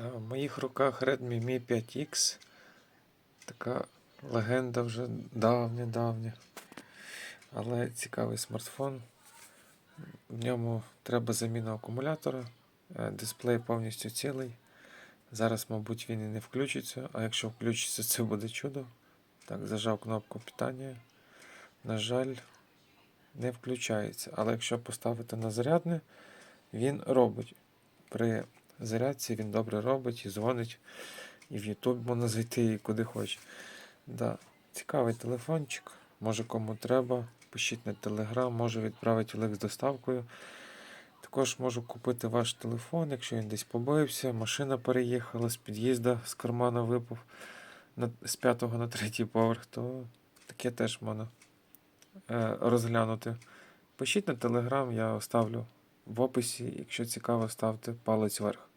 Е, В моїх руках Redmi Mi 5X. Така легенда вже давня-давня. Але цікавий смартфон. В ньому треба заміна акумулятора. Е, Дисплей повністю цілий. Зараз, мабуть, він і не включиться, а якщо включиться, це буде чудо. Так, зажав кнопку питання. На жаль, не включається. Але якщо поставити на зарядне, він робить. При зарядці він добре робить і дзвонить. І в YouTube можна зайти і куди хоче. Да. Цікавий телефончик. Може кому треба. Пишіть на Telegram, можу відправити лик з доставкою. Також можу купити ваш телефон, якщо він десь побився, машина переїхала з під'їзду, з кармана випав на, з п'ятого на третій поверх, то таке теж можна е, розглянути. Пишіть на Telegram, я оставлю в описі. Якщо цікаво, ставте палець вверх.